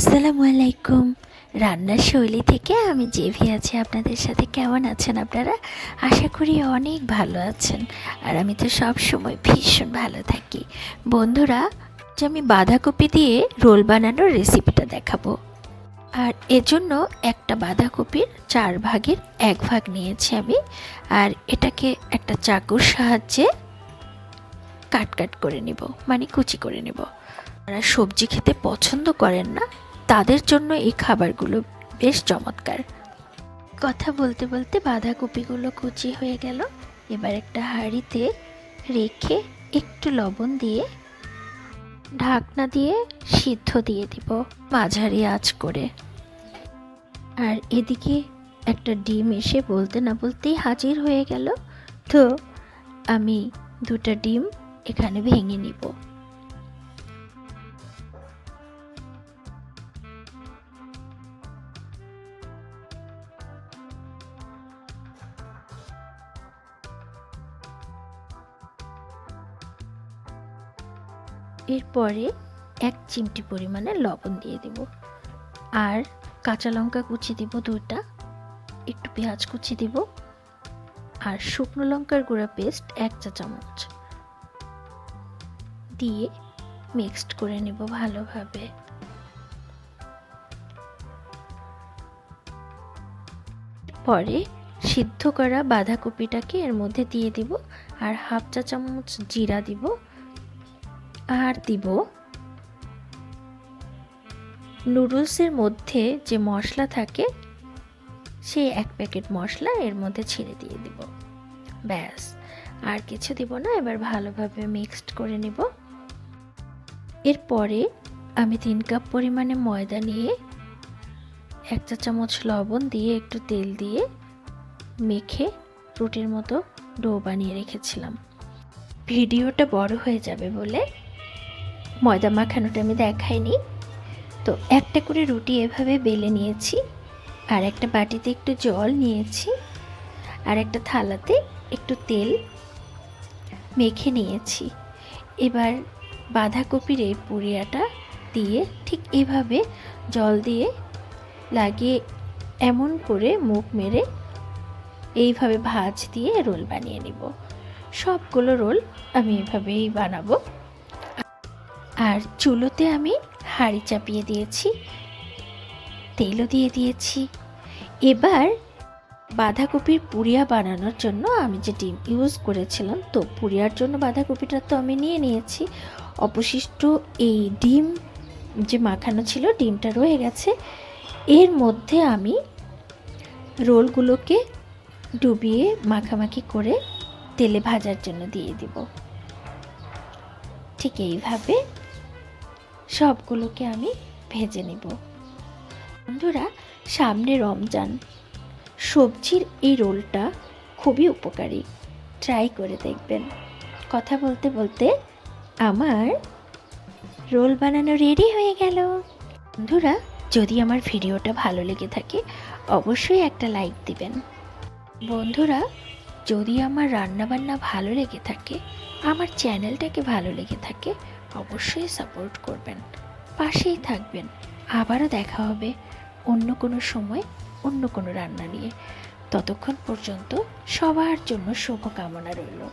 আসসালামু আলাইকুম। রান্নার শৈলী থেকে আমি জেভি আছি। আপনাদের সাথে কেমন আছেন আপনারা? আশা করি অনেক ভালো আছেন। আর আমি তো সব সময় ভীষণ ভালো থাকি। বন্ধুরা যে আমি বাঁধাকপি দিয়ে রোল বানানোর রেসিপিটা দেখাবো। আর এজন্য একটা বাঁধাকপির চার ভাগের এক ভাগ নিয়েছি আমি। আর এটাকে একটা চাকুর সাহায্যে কাট কাট করে নিব মানে কুচি করে নেব। যারা সবজি খেতে পছন্দ করেন না তাদের জন্য এই খাবারগুলো বেশ চমৎকার। কথা বলতে বলতে বাঁধাকপিগুলো কুচি হয়ে গেল। এবার একটা হাঁড়িতে রেখে একটু লবণ দিয়ে ঢাকনা দিয়ে সিদ্ধ দিয়ে দিব মাঝারি আঁচ করে। আর এদিকে একটা ডিম এসে বলতে না বলতেই হাজির হয়ে গেল। তো আমি দুটা ডিম এখানে ভেঙে নিব। এরপরে এক চিমটি পরিমাণে লবণ দিয়ে দেব। আর কাঁচা লঙ্কা কুচি দিব দুটা একটু পেঁয়াজ কুচি দিব, আর শুকনো লঙ্কার গুঁড়া পেস্ট এক চা চামচ দিয়ে মিক্সড করে নেব ভালোভাবে। পরে সিদ্ধ করা বাঁধাকপিটাকে এর মধ্যে দিয়ে দিব, আর হাফ চা চামচ জিরা দিব। আর দিব নুডলসের মধ্যে যে মশলা থাকে, সেই এক প্যাকেট মশলা এর মধ্যে ছেড়ে দিয়ে দিব। ব্যাস, আর কিছু দিব না, এবার ভালোভাবে মিক্সড করে নিব। এরপরে আমি তিন কাপ পরিমাণে ময়দা নিয়ে এক চা চামচ লবণ দিয়ে একটু তেল দিয়ে মেখে রুটির মতো ডো বানিয়ে রেখেছিলাম। ভিডিওটা বড় হয়ে যাবে বলে ময়দা মাখানোটা আমি দেখাইনি। তো একটা করে রুটি এভাবে বেলে নিয়েছি, আর একটা বাটিতে একটু জল নিয়েছি, আর একটা থালাতে একটু তেল মেখে নিয়েছি। এবার বাঁধাকপির এই পুরিয়াটা দিয়ে ঠিক এভাবে জল দিয়ে লাগিয়ে এমন করে মুখ মেরে এইভাবে ভাজ দিয়ে রোল বানিয়ে নিব। সবগুলো রোল আমি এভাবেই বানাবো। আর চুলোতে আমি হাঁড়ি চাপিয়ে দিয়েছি, তেলও দিয়ে দিয়েছি। এবার বাঁধাকপির পুরিয়া বানানোর জন্য আমি যে ডিম ইউজ করেছিলাম, তো পুরিয়ার জন্য বাঁধাকপিটা তো আমি নিয়ে নিয়েছি। অবশিষ্ট এই ডিম যে মাখানো ছিল, ডিমটা রয়ে গেছে। এর মধ্যে আমি রোলগুলোকে ডুবিয়ে মাখামাখি করে তেলে ভাজার জন্য দিয়ে দিব। ঠিক এইভাবে সবগুলোকে আমি ভেজে নেব। বন্ধুরা, সামনে রমজান। সবজির এই রোলটা খুবই উপকারী। ট্রাই করে দেখবেন। কথা বলতে বলতে আমার রোল বানানো রেডি হয়ে গেল। বন্ধুরা, যদি আমার ভিডিওটা ভালো লেগে থাকে, অবশ্যই একটা লাইক দিবেন। বন্ধুরা, যদি আমার রান্নাবান্না ভালো লেগে থাকে, আমার চ্যানেলটাকে ভালো লেগে থাকে অবশ্যই সাপোর্ট করবেন। পাশেই থাকবেন। আবারও দেখা হবে অন্য কোনো সময়, অন্য কোনো রান্না নিয়ে। ততক্ষণ পর্যন্ত সবার জন্য শুভকামনা রইল।